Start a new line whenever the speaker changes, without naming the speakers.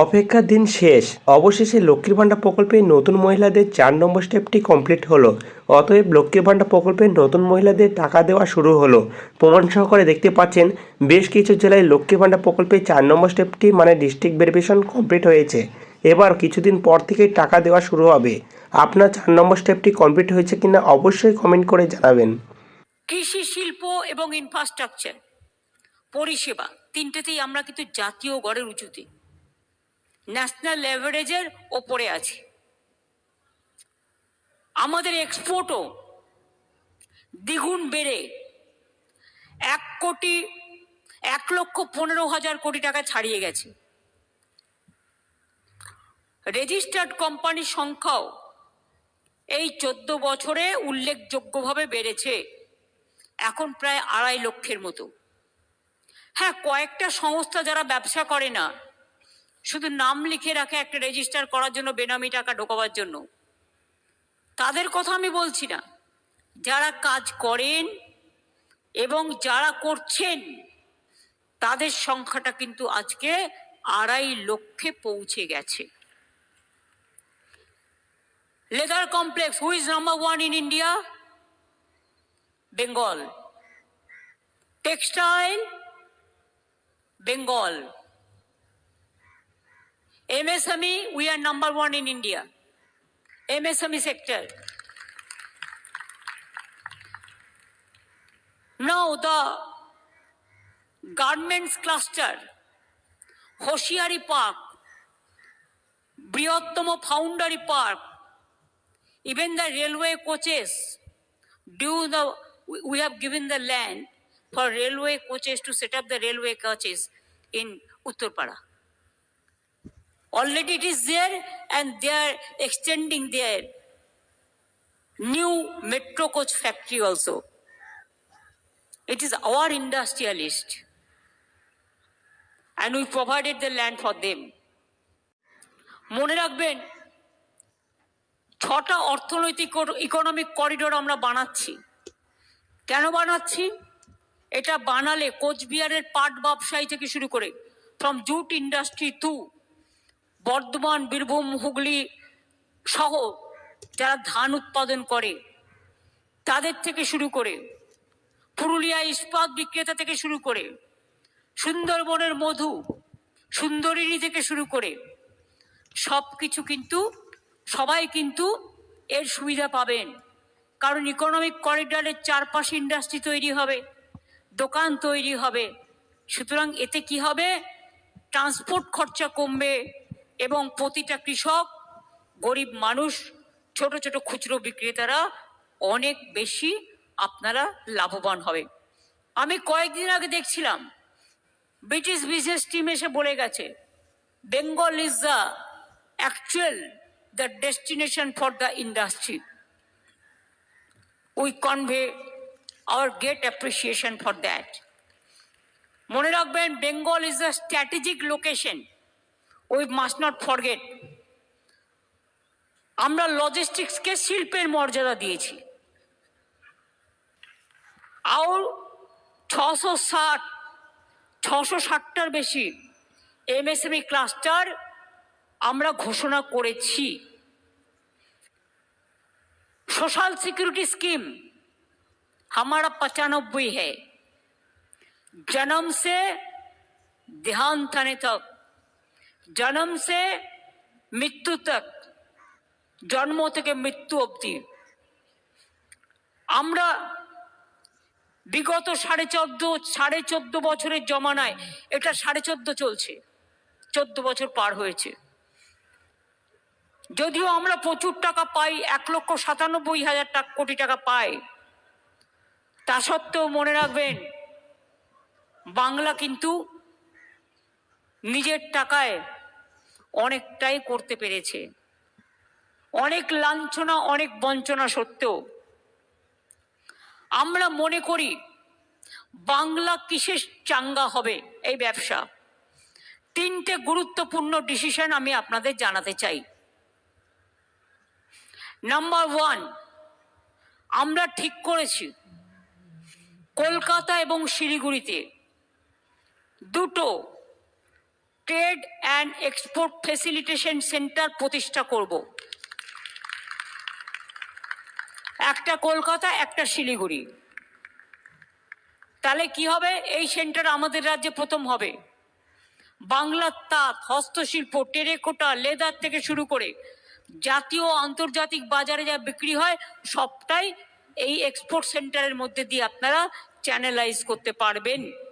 অপেক্ষার দিন শেষ। অবশেষে লক্ষ্মীর ভাণ্ডার প্রকল্পে নতুন মহিলাদের চার নম্বর স্টেপটি কমপ্লিট হলো। অতএব লক্ষ্মীর ভাণ্ডার প্রকল্পে নতুন মহিলাদের টাকা দেওয়া শুরু হলো। প্রমাণ সহকারে দেখতে পাচ্ছেন, বেশ কিছু জেলায় লক্ষ্মীর ভাণ্ডার প্রকল্পে চার নম্বর স্টেপটি মানে ডিস্ট্রিক্ট ভেরিফিকেশন কমপ্লিট হয়েছে। এবার কিছুদিন পর থেকেই টাকা দেওয়া শুরু হবে। আপনার চার নম্বর স্টেপটি কমপ্লিট হয়েছে কিনা অবশ্যই কমেন্ট করে জানাবেন।
কৃষি শিল্প এবং ইনফ্রাস্ট্রাকচার পরিষেবা, তিনটেতেই আমরা কিন্তু জাতীয় গড়ের উঁচুতে। ন্যাশনাল লেভারেজের ওপরে আছে। আমাদের এক্সপোর্টও দ্বিগুণ বেড়ে এক কোটি, এক লক্ষ পনেরো হাজার কোটি টাকা ছাড়িয়ে গেছে। রেজিস্টার্ড কোম্পানির সংখ্যাও এই চোদ্দ বছরে উল্লেখযোগ্যভাবে বেড়েছে, এখন প্রায় আড়াই লক্ষের মতো। হ্যাঁ কয়েকটা সংস্থা যারা ব্যবসা করে না শুধু নাম লিখে রাখে একটা রেজিস্টার করার জন্য বেনামি টাকা ঢোকাবার জন্য। তাদের কথা আমি বলছি না। যারা কাজ করেন এবং যারা করছেন, তাদের সংখ্যাটা কিন্তু আজকে আড়াই লক্ষে পৌঁছে গেছে। Leather complex who is number one in India Bengal textile Bengal MSME, we are number one in India. MSME sector. Now the garments cluster, Hoshiari Park, Briyottama Foundry Park, even the railway coaches, do the we have given the land for railway coaches to set up the railway coaches in Uttarpara. Already it is there and they are extending their new metro coach factory also. It is our industrialist and we provided the land for them. মনে রাখবেন ছটা অর্থনৈতিক economic corridor আমরা বানাচ্ছি কেন বানাচ্ছি এটা বানালে কোচবিহারের পাট ব্যবসায়ী থেকে শুরু করে from jute industry to Bardhaman, Birbhum, Hooghly সহ যারা ধান উৎপাদন করে, তাদের থেকে শুরু করে, পুরুলিয়া ইস্পাত বিক্রেতা থেকে শুরু করে, সুন্দরবনের মধু সুন্দরিনী থেকে শুরু করে সব কিছু কিন্তু, সবাই কিন্তু এর সুবিধা পাবেন। কারণ ইকোনমিক করিডরের চারপাশে ইন্ডাস্ট্রি তৈরি হবে, দোকান তৈরি হবে। সুতরাং এতে কি হবে? ট্রান্সপোর্ট খরচা কমবে এবং প্রতিটা কৃষক, গরিব মানুষ, ছোট ছোট খুচরো বিক্রেতারা অনেক বেশি আপনারা লাভবান হবে। আমি কয়েকদিন আগে দেখছিলাম, ব্রিটিশ বিজনেস টিম এসে বলে গেছে Bengal is the actual the destination for the industry we convey our great appreciation for that মনে রাখবেন Bengal is the strategic location we must not forget আমরা লজিস্টিক্সকে শিল্পের মর্যাদা দিয়েছি আর ছশো ষাট ছশো ষাটটার বেশি এমএসএমই ক্লাস্টার আমরা ঘোষণা করেছি सोशल सिक्योरिटी स्कीम हमारा पचानब्बे है जन्म से देहांत आने तक जन्म से मृत्यु तक জন্ম থেকে মৃত্যু অবধি আমরা বিগত সাড়ে চোদ্দ সাড়ে চোদ্দ বছরের জমানায় এটা সাড়ে চোদ্দ চলছে চোদ্দ বছর পার হয়েছে যদিও আমরা প্রচুর টাকা পাই এক লক্ষ সাতানব্বই হাজার টাকা কোটি টাকা পাই তা সত্ত্বেও মনে রাখবেন বাংলা কিন্তু নিজের টাকায় অনেকটাই করতে পেরেছে। অনেক লাঞ্ছনা, অনেক বঞ্চনা সত্ত্বেও আমরা মনে করি বাংলা কিসের চাঙ্গা হবে এই ব্যবসা? তিনটে গুরুত্বপূর্ণ ডিসিশন আমি আপনাদের জানাতে চাই। নাম্বার ওয়ান আমরা ঠিক করেছি কলকাতা এবং শিলিগুড়িতে দুটো trade and export facilitation centre প্রতিষ্ঠা করব। একটা কলকাতা, একটা শিলিগুড়ি। তাহলে কি হবে? এই সেন্টার আমাদের রাজ্যে প্রথম হবে। বাংলার তাঁত, হস্তশিল্প, টেরেকোটা, লেদার থেকে শুরু করে জাতীয় আন্তর্জাতিক বাজারে যা বিক্রি হয়, সবটাই এই এক্সপোর্ট সেন্টারের মধ্যে দিয়ে আপনারা চ্যানেলাইজ করতে পারবেন।